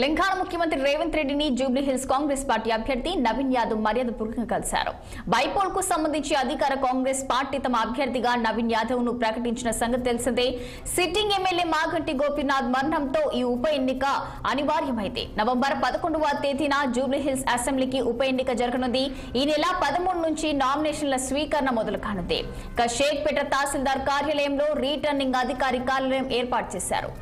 తెలంగాణ ముఖ్యమంత్రి రేవంత్ రెడ్డిని Jubilee hills Congress party అభ్యర్థి నవీన్ యాదవ్ మర్యాదపూర్వకంగా కలిశారు. బైపోల్కు సంబంధించి అధికార కాంగ్రెస్ పార్టీ తమ అభ్యర్థిగా నవీన్ యాదవ్ను ప్రకటించిన సంగతి తెలిసిందే. సిట్టింగ్ ఎమ్మెల్యే మాగంటి గోపీనాథ్ మరణంతో ఈ ఉప ఎన్నిక అనివార్యమైతే నవంబర్ పదకొండవ తేదీన జూబ్లీ హిల్స్ అసెంబ్లీకి ఉప ఎన్నిక జరగనుంది. ఈ నెల పదమూడు నుంచి నామినేషన్ల స్వీకరణ మొదలు కానుంది ఇక షేక్పేట తహసీల్దార్ కార్యాలయంలో రీటర్నింగ్ అధికారి కార్యాలయం ఏర్పాటు చేశారు.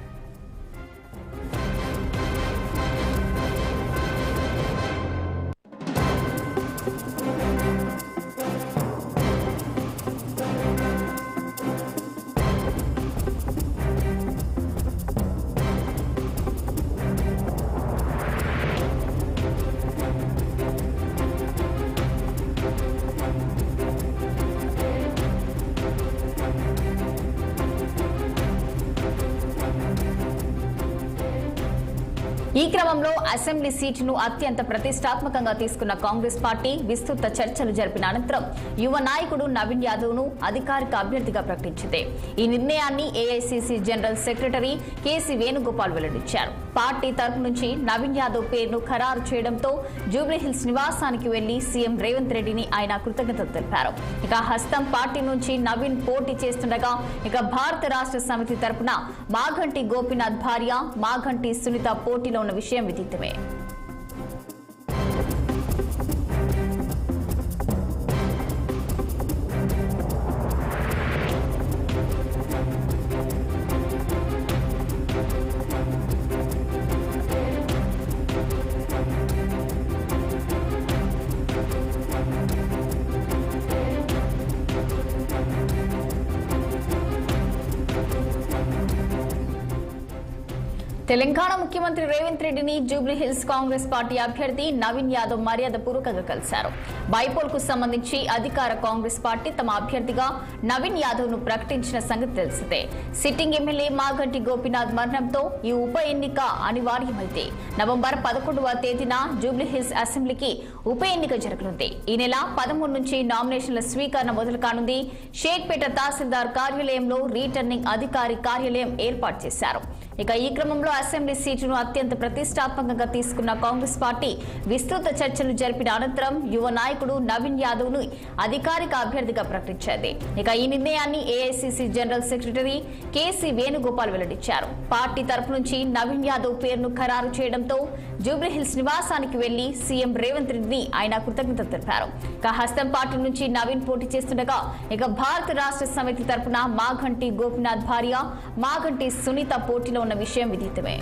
ఈ క్రమంలో అసెంబ్లీ సీటును అత్యంత ప్రతిష్టాత్మకంగా తీసుకున్న కాంగ్రెస్ పార్టీ విస్తృత చర్చలు జరిపిన అనంతరం యువ నాయకుడు నవీన్ యాదవ్ను అధికారిక అభ్యర్థిగా ప్రకటించింది. ఈ నిర్ణయాన్ని AICC general secretary K C Venugopal వెల్లడించారు. పార్టీ తరపు నుంచి నవీన్ యాదవ్ పేరును ఖరారు చేయడంతో జూబ్లీహిల్స్ నివాసానికి వెళ్ళి సీఎం రేవంత్ రెడ్డిని ఆయన కృతజ్ఞతలు తెలిపారు. ఇక హస్తం పార్టీ నుంచి నవీన్ పోటీ చేస్తుండగా ఇక భారత రాష్ట్ర సమితి తరపున మాఘంటి గోపీనాథ్ భార్య మాఘంటి సునీత పోటీలో ఉన్న విషయం విదితమే తెలంగాణ ముఖ్యమంత్రి రేవంత్ రెడ్డిని జూబ్లీ హిల్స్ కాంగ్రెస్ పార్టీ అభ్యర్థి నవీన్ యాదవ్ మర్యాద పూర్వకంగా కలిశారు. బైపోల్కు సంబంధించి అధికార కాంగ్రెస్ పార్టీ తమ అభ్యర్థిగా నవీన్ యాదవ్ను ప్రకటించిన సంగతి తెలిసిందే. సిట్టింగ్ ఎమ్మెల్యే మాగంటి గోపీనాథ్ మరణంతో ఈ ఉప ఎన్నిక అనివార్యమైతే నవంబర్ పదకొండవ తేదీన జూబ్లీ హిల్స్ అసెంబ్లీకి ఉప ఎన్నిక జరగనుంది. ఈ నెల పదమూడు నుంచి నామినేషన్ల స్వీకరణ మొదలు కానుంది. షేక్పేట తహసీల్దార్ కార్యాలయంలో రీటర్నింగ్ అధికారి కార్యాలయం ఏర్పాటు చేశారు. ఇక ఈ క్రమంలో అసెంబ్లీ సీటును అత్యంత ప్రతిష్టాత్మకంగా తీసుకున్న కాంగ్రెస్ పార్టీ విస్తృత చర్చలు జరిపిన అనంతరం యువ నాయకుడు నవీన్ యాదవ్ను అధికారిక అభ్యర్థిగా ప్రకటించింది. ఇక ఈ నిర్ణయాన్ని AICC general secretary K C Venugopal వెల్లడించారు. పార్టీ తరఫు నుంచి నవీన్ యాదవ్ పేరును ఖరారు చేయడంతో జూబ్లీహిల్స్ నివాసానికి వెళ్ళి సీఎం రేవంత్ రెడ్డిని ఆయన కృతజ్ఞత తెలిపారు. ఇక హస్తం పార్టీ నుంచి నవీన్ పోటీ చేస్తుండగా ఇక భారత రాష్ట్ర సమితి తరపున మాఘంటి గోపినాథ్ భార్య మాఘంటి సునీత పోటీలో ఉన్న విషయం విదితమే.